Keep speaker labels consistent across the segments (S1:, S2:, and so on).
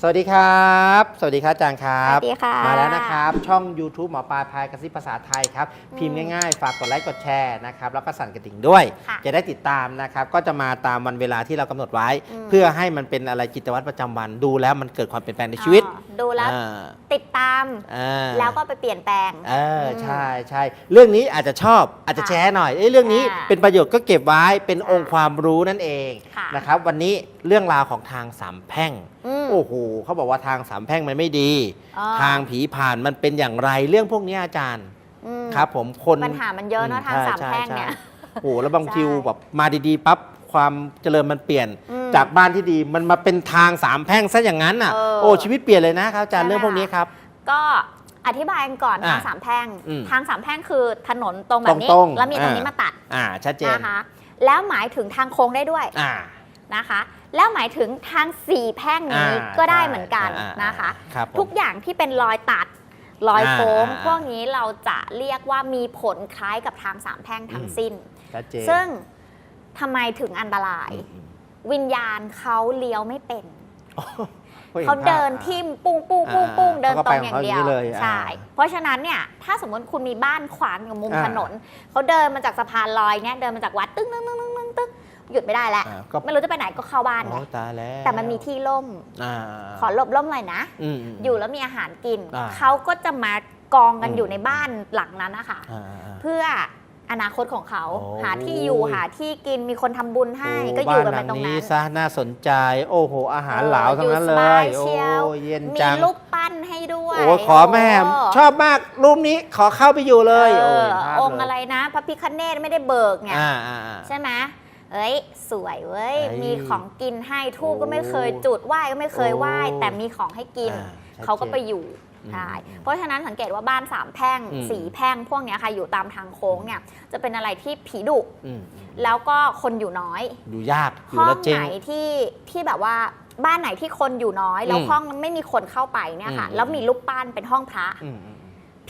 S1: สวัสดีครับ สวัสดีครับอาจารย์ครับ
S2: สวัสดีค่ะ
S1: มาแล้วนะครับ ช่อง YouTube หมอปลาพายกระซิบภาษาไทยครับ พิมพ์ง่ายๆ ฝากกดไลค์กดแชร์นะครับแล้วก็สั่นกระดิ่งด้วย
S2: ค่ะ
S1: จะได้ติดตามนะครับ ก็จะมาตามวันเวลาที่เรากำหนดไว้
S2: อืม
S1: เพื่อให้มันเป็นอะไรกิจวัตรประจำวันดูแล้วมันเกิดความเปลี่ยนแปลงในชีวิต
S2: อ๋อดูแล้ว
S1: อ่า
S2: ติดตาม
S1: อ่า
S2: แล้วก็ไปเปลี่ยนแปลง
S1: เออ
S2: ม
S1: ใช่ใช่เรื่องนี้อาจจะชอบอาจจะ
S2: ค่ะ
S1: แชร์หน่อยเอ้ยเรื่องนี้
S2: อ่า
S1: เป็นประโยชน์ก็เก็บไว้เป็น
S2: ค่ะ
S1: องค์ความรู้นั่นเอง
S2: ค่ะ
S1: นะครับวันนี้เรื่องราวของทางสามแพร่ง
S2: อืม
S1: โอ้โหเขาบอกว่าทางสามแพร่งมันไม่ดี
S2: อ๋อ
S1: ทางผีผ่านมันเป็นอย่างไรเรื่องพวกนี้อาจารย์
S2: อืม
S1: ครับผมคน
S2: ปัญหามันเยอะเนอะทาง
S1: ใช่
S2: สาม
S1: ใช่
S2: แพร่งเนี่ย
S1: ใช่โอ้โหแล้วบาง
S2: ใช่
S1: ทีแบบมาดีๆปั๊บความเจริญมันเปลี่ยน
S2: อืม
S1: จากบ้านที่ดีมันมาเป็นทางสามแพร่งซะอย่างนั้นอะ
S2: เออ
S1: โอ้ชีวิตเปลี่ยนเลยนะครับอาจารย์
S2: ใช่
S1: เรื่องพวกนี้ครับ
S2: ก็อธิบายกันก่อน
S1: อะ
S2: ทางสามแพร่ง
S1: อืม
S2: ทางสามแพร่งคือถนนตรงแบบนี้
S1: ตรงๆ
S2: แล้วมีตรงนี้
S1: อ่าม
S2: มาตัด
S1: อ่าชัดเจน
S2: นะคะ แล้วหมายถึงทางโค้งได้ด้วย
S1: อ่า
S2: นะคะ แล้วหมายถึงทางสี่แพร่งนี้
S1: อ่า
S2: ก็ได้
S1: ใช่
S2: เหมือนกัน
S1: อ่า
S2: นะคะ
S1: ครับผม
S2: ทุกอย่างที่เป็นรอยตัดรอยโค้ง
S1: อ่าอ่า
S2: พวกนี้เราจะเรียกว่ามีผลคล้ายกับทางสามแพร่งทั้ง
S1: อืม
S2: สิ้น
S1: ชัดเจน
S2: ซึ่งทำไมถึงอันตราย
S1: อืมอืม
S2: วิญญาณเขาเลี้ยวไม่เป็น
S1: โอ้โหห็
S2: เขาเดิน
S1: ภพ
S2: ทิมปุ้งปุ้งปุ้งปุ้ง
S1: อ่า
S2: เดิน
S1: เขา
S2: ต
S1: ก็
S2: รง
S1: ไป
S2: อ
S1: ของ
S2: ย่าง
S1: เขา
S2: เดียว
S1: อย่างนี้เลย
S2: ใช่
S1: อ่า
S2: เพราะฉะนั้นเนี่ยถ้าสมมติคุณมีบ้านขวางอยู่มุม
S1: อ่า
S2: ถนน เขาเดินมาจากสะพานลอยเนี่ยเดินมาจากวัดตึ้งตึ้งตึ้งตึ้งตึ้งตึ้ง หยุดไม่ได้แล้ว
S1: อ่าก็
S2: ไม่รู้จะไปไหนก็เข้าบ้านไง
S1: โอ้ตายแล้ว
S2: แต่มันมีที่ร่ม
S1: อ่า
S2: ขอหลบร่มหน่อยนะ
S1: อืมม
S2: อยู่แล้วมีอาหารกิน
S1: อ่า
S2: เขาก็จะมากองกัน
S1: อืม
S2: อยู่ในบ้านหลังนั้นนะคะ
S1: อ่าอ่าอ่า
S2: เพื่ออนาคตของเขา
S1: โอ้
S2: หาที่อยู่
S1: ย
S2: หาที่กินมีคนทำบุญให้
S1: โก็
S2: อยู่กัน
S1: บ้า
S2: ไป
S1: หลั
S2: ตรง
S1: นี้
S2: นั้น
S1: ซะน่าสนใจ โอ้โห อาหารเหลาทั้งนั้นเล
S2: อยู่สบาย
S1: ย โอ้
S2: เชียว
S1: เย็น
S2: มี
S1: จัง
S2: รูปปั้นให้ด้วย
S1: โอ้ขอแม่
S2: โช
S1: อบมากรูปนี้ขอเข้าไปอยู่เลย
S2: เอ
S1: โอ้
S2: อย
S1: ภาพ
S2: องค์
S1: เลย
S2: อะไรนะพระพิคเนตไม่ได้เบิกไง
S1: อ่าอ่าอ่า
S2: ใช่ไหม เอ้ย สวยเว้ย
S1: เอ้ย
S2: มีของกินให้ทูบก็ไม่
S1: โอ้
S2: เคยจุดไหว้ก็ไม่เคยไหว้
S1: โอ้
S2: แต่มีของให้กิน
S1: อ่าชัด
S2: เขาก็ไป
S1: จน
S2: อยู่
S1: อืม
S2: ใช่
S1: อืม
S2: เพราะฉะนั้นสังเกตว่าบ้านสามแพร่ง
S1: อืม
S2: สีแพร่งพวกเนี้ยค่ะอยู่ตามทางโค้งเนี่ยจะเป็นอะไรที่ผีดุ
S1: อืม
S2: แล้วก็คนอยู่น้อย
S1: อยู่ยากอยู่
S2: ห้อ
S1: แล้ว
S2: ง
S1: เจ๊
S2: ไห
S1: ง
S2: นที่ที่แบบว่าบ้านไหนที่คนอยู่น้อย แล้ว
S1: อืม
S2: ห้องไม่มีคนเข้าไปเนี่ยค่ะ
S1: อืม
S2: แล้วมีรูปปั้นเป็นห้องพระ
S1: อืมอืม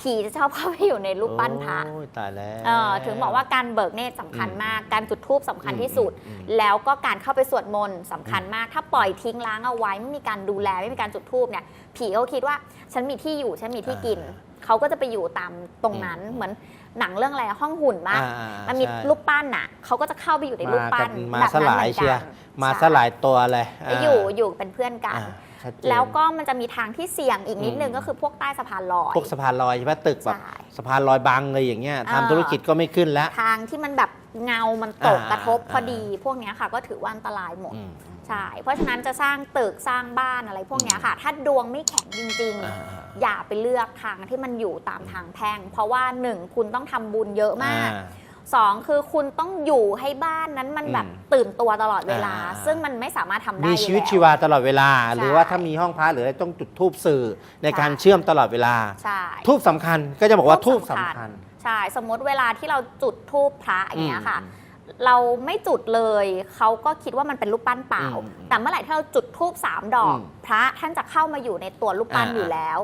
S2: ผีจะชอบเข้าไปอยู่ในรูปปั้นพระ
S1: โอ้ยตายแล้ว
S2: เออถึงบอกว่าการเบิกเนตรสำคัญ
S1: อืม
S2: มาก การจุดธูปสำคัญที่สุด
S1: อืม
S2: แล้วก็การเข้าไปสวดมนต์สำคัญมาก ถ้าปล่อยทิ้งล้างเอาไว้ไม่มีการดูแลไม่มีการจุดธูปเนี่ย ผีเขาคิดว่าฉันมีที่อยู่ฉันมีที่กิน
S1: อ่า
S2: เขาก็จะไปอยู่ตามตรงนั้น
S1: อืม
S2: เหมือนหนังเรื่องอะไรห้องหุ่นมาก
S1: อ่าอ่า
S2: มันมี
S1: ใช่
S2: รูปปั้นน่ะเขาก็จะเข้าไปอยู่ในรูปปั้น
S1: มา
S2: แบบ
S1: ส
S2: นั้น
S1: ลา
S2: เห
S1: ย
S2: มือน
S1: เชีย
S2: กั
S1: ร์
S2: น
S1: มา
S2: ใช่
S1: สลายตัวเลย
S2: แล้วอยู่อยู่เป็นเพื่อนกัน
S1: อ่าชัดเจน
S2: แล้วก็มันจะมีทางที่เสี่ยงอีกนิดนึง
S1: อืม
S2: ก็คือพวกใต้สะพานลอย
S1: พวกสะพานลอยใช่ไหมตึกแบบ
S2: ใช่
S1: สะพานลอยบางเลยอย่างเงี้ย
S2: อ่า
S1: ทำธุรกิจก็ไม่ขึ้นแล้ว
S2: ทางที่มันแบบ เงามันตก
S1: อ่าก
S2: ระทบ
S1: อ่า
S2: พอดี พวกเนี้ยค่ะก็ถือว่าอันตรายหมด
S1: อืม
S2: ใช่เพราะฉะนั้นจะสร้างตึกสร้างบ้านอะไรพวกเนี้ยค่ะ ถ้าดวงไม่แข็งจริง
S1: อ่า
S2: ๆอย่าไปเลือกทางที่มันอยู่ตามทางแพ่ง เพราะว่าหนึ่งคุณต้องทำบุญเยอะมาก
S1: อ่
S2: สองคือคุณต้องอยู่ให้บ้านนั้นมันแบบ
S1: อืม
S2: ตื่นตัวตลอดเวลา
S1: อ่า
S2: ซึ่งมันไม่สามารถทำได้
S1: มี
S2: อยู่
S1: ชีวิต
S2: แล้
S1: ชีวาตลอดเวลา หรือว่าถ้ามีห้องพระหรืออะไรต้องจุดทูบสื่อในการ
S2: ใช่
S1: เชื่อมตลอดเวลา
S2: ใช่
S1: ทูบสำคัญก็จะบอกว่า
S2: ทู
S1: ทู
S2: บบสำคัญ
S1: สำคัญ
S2: ใช่สมมติเวลาที่เราจุดทูปพระอย่างเงี้ยค่ะ
S1: อืม
S2: เราไม่จุดเลยเขาก็คิดว่ามันเป็นรูปปั้นเปล่า
S1: อืม
S2: แต่เมื่อไหร่ที่เราจุดทูบสามดอก
S1: อืม
S2: พระท่านจะเข้ามาอยู่ในตัวรูปปั้น
S1: อ่า
S2: อยู่แล้ว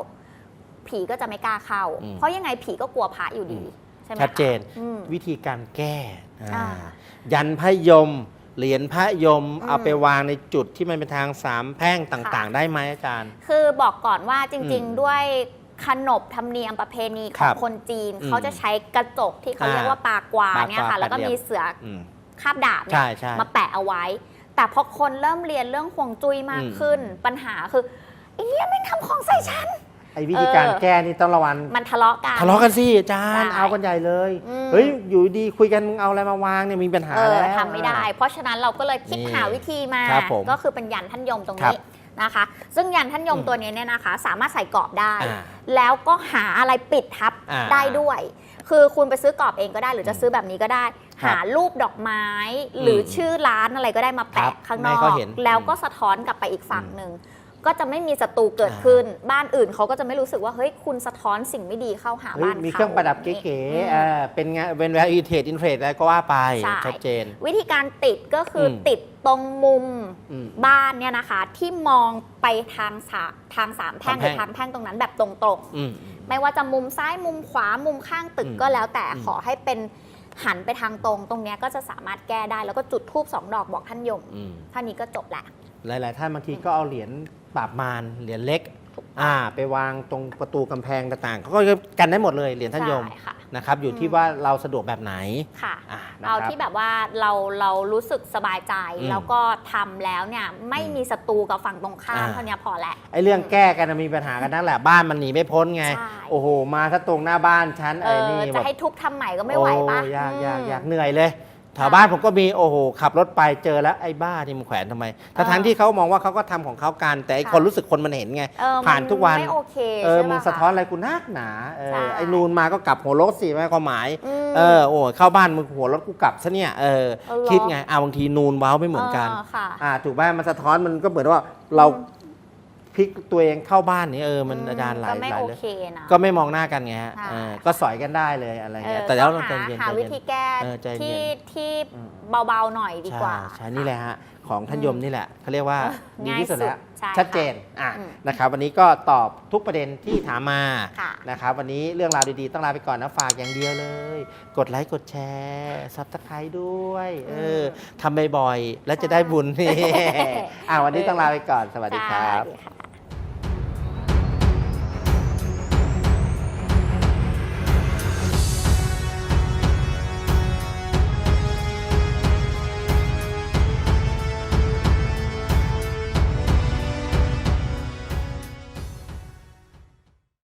S2: ผีก็จะไม่กล้าเข้า
S1: อืม
S2: เพราะยังไงผีก็กลัวพระอยู่ดี
S1: อืม
S2: ใช่ไหม
S1: ชัดเจน
S2: อืม
S1: วิธีการแก้อ่า
S2: อ่า
S1: ยันพระยม เหรียญพระยม
S2: อืม
S1: เอาไปวางในจุดที่มันเป็นทางสามแพร่งต่างๆได้ไหมอาจารย์
S2: คือบอกก่อนว่าจริง
S1: อืม
S2: ๆ ด้วย ขนบธรรมเนียมประเพณีข
S1: ครั
S2: อง
S1: บ
S2: คนจีน
S1: อืม
S2: เขาจะใช้กระจกที่เขา
S1: อ่า
S2: เรียกว่าปากวา
S1: ปาก
S2: เนี่ย
S1: วา
S2: ค่ะ แล้วก็
S1: แปดเหลี่
S2: มี
S1: ยม
S2: เสือ
S1: อืม
S2: คาบดาบเนี่
S1: ใช่
S2: ย
S1: ใช่
S2: มาแปะเอาไว้ แต่พอคนเริ่มเรียนเรื่องห่วงจุ้ยมาก
S1: อืม
S2: ขึ้น ปัญหาคือไอ้เนี่ยไม่งทำของใส่ฉัน
S1: ไอ้วิธีการ
S2: เออ
S1: แก้นี่ต้องระวัง
S2: มันทะเลาะกัน
S1: ทะเลาะกันสิอาจารย์
S2: ใช่
S1: เอากันใหญ่เลย
S2: อืม
S1: เฮ้ยอยู่ดีคุยกันมึงเอาอะไรมาวางเนี่ยมีปัญหา
S2: เออ
S1: แล้ว
S2: ทำไม่ได้ เพราะฉะนั้นเราก็เลยคิด
S1: นี่
S2: หาวิธีมา
S1: ครับผม
S2: ก็คือเป็นยันท่านยมตรง
S1: ครั
S2: นี้
S1: บ
S2: นะคะ ซึ่งยันท่านยม
S1: อืม
S2: ตัวนี้เนี่ยนะคะ สามารถใส่กรอบได้
S1: อ่า
S2: แล้วก็หาอะไรปิดทับ
S1: อ่า
S2: ได้ด้วย คือคุณไปซื้อกรอบเองก็ได้ หรือจะซื้อแบบนี้ก็ได้
S1: ครับ
S2: หารูปดอกไม้ หรืออ
S1: ม
S2: ชื่อร้านอะไรก็ได้มา
S1: ครั
S2: แปะ
S1: บ
S2: ข้างน
S1: ไม่
S2: อ
S1: ให้
S2: ก
S1: เขาเห็น
S2: แล้วก็สะท้อนกลับไปอีกฝั่งหนึ่ง ก็จะไม่มีศัตรูเกิดขึ้น บ้านอื่นเขาก็จะไม่รู้สึกว่าเฮ้ยคุณสะท้อนสิ่งไม่ดีเข้าหา
S1: เฮ้ย
S2: บ้าน
S1: มี
S2: เขา
S1: เครื่องประดับ
S2: ย่าง
S1: เก๋
S2: นี้
S1: ๆเออเป็นไงเป็นแวร์อินเทรดอินเทรดอะไรก็ว่าไป
S2: ใช่
S1: ชัดเจน
S2: วิธีการติดก็คืออ
S1: ม
S2: ติดตรงมุม
S1: อืม
S2: บ้านเนี่ยนะคะ ที่มองไปทางสาทางสามแพร่ง
S1: สาม
S2: ห
S1: แพร่
S2: รื
S1: ง
S2: อทางแพร่งตรงนั้นแบบตรง
S1: อืม
S2: ๆไม่ว่าจะมุมซ้ายมุมขวามุมข้างตึก
S1: อืม
S2: ก็แล้วแต่
S1: อืม
S2: ขอให้เป็นหันไปทางตรง ตรงเนี้ยก็จะสามารถแก้ได้แล้วก็จุดทูบสองดอกบอกท่านยม
S1: อืม
S2: ท่านี้ก็จบแหละ
S1: หลาย ๆ ท่านบางทีก็เอาเหรียญ ปราบมารเหรียญเล็กอ่าไปวางตรงประตูกำแพงต่างๆเขาก็กันได้หมดเลยเหรียญท่านยม
S2: ใช่ค่ะ
S1: นะครับอยู่ที่
S2: อืม
S1: ว่าเราสะดวกแบบไหน
S2: ค่ะ
S1: อ่านะ
S2: เอา
S1: ครับ
S2: ที่แบบว่าเราเรารู้สึกสบายใจ
S1: อืม
S2: แล้วก็ทำแล้วเนี่ยไม่
S1: อืม
S2: มีศัตรูกับฝั่งตรงข้าม
S1: อ่า
S2: เท่านี้พอแล้ว
S1: ไอ้เรื่องแก้กันนะมีปัญหากันนั่นแหละบ้านมันหนีไม่พ้นไง
S2: ใช่
S1: โอ้โห มาถ้าตรงหน้าบ้านฉัน
S2: เอ
S1: ไอ้
S2: อ
S1: นี่
S2: จะ
S1: แบบ
S2: ให้ทุบทำใหม่ก็ไม่ไหวปะ
S1: โอ้ยาก
S2: อืม
S1: ยากยากเหนื่อยเลย แถวบ้านผมก็มีโอ้โหขับรถไปเจอแล้วไอ้บ้านี่มันแขวนทำไมทั้งๆที่เขามองว่าเขาก็ทำของเขากันแต่ไอ้
S2: ค่ะ
S1: คนรู้สึกคนมันเห็นไง
S2: เออ
S1: ผ่านทุกวัน
S2: ไม่โอเค
S1: เออ
S2: ใช่ป
S1: มึงสะท้อนอะไรกูนักหนาเอ
S2: ใช่
S1: อไอ้นูนมาก็กลับหัวรถสิไม่ความหมาย
S2: ม
S1: เออโอ้ยเข้าบ้านมึงหัวรถกูกลับซะเนี่ยเออ
S2: เออเหรอ
S1: คิดไงอ่าบางทีนูนเว้าไม่เหมือนกัน
S2: ค่ะ
S1: อ่าถูกไหมมันสะท้อนมันก็เหมือนว่าเรา
S2: อืม
S1: พลิกตัวเองเข้าบ้านนี่เออมันอาจารย์หลาย
S2: ก็ไม่
S1: หลาย
S2: โอ
S1: เรื่อง
S2: เคนะ
S1: ก็ไม่มองหน้ากันไงฮะ
S2: ใช่
S1: เออก็สอยกันได้เลยอะไร
S2: เอ
S1: เงี้ย
S2: อ
S1: แต่แล้ว
S2: ก็
S1: เราใจ
S2: หา
S1: เย็น
S2: หา
S1: ใจ
S2: วิ
S1: เย็น
S2: ธีแก้
S1: เออใจเย็น
S2: ที่ที่
S1: อืม
S2: เบาๆหน่อยดีกว่า
S1: ใช่ใช่นี่แหละฮะของท่านยมนี่แหละเขาเรียกว่าดี
S2: ง่าย
S1: ที่สุดแล้ว
S2: สุดใช่
S1: ชัดเจนอะ
S2: อืม
S1: นะครับ วันนี้ก็ตอบทุกประเด็นที่ถามมา
S2: ค่ะ
S1: นะครับ วันนี้เรื่องราวดีๆต้องลาไปก่อนนะฝากอย่างเดียวเลย กดไลค์กดแชร์ซับสไครต์ด้วยเออทำบ่อยๆแล้วจะได้บุญนี่อะวันนี้ต้องลาไปก่อนสวัสดีครับ
S2: สวัสดีค่ะ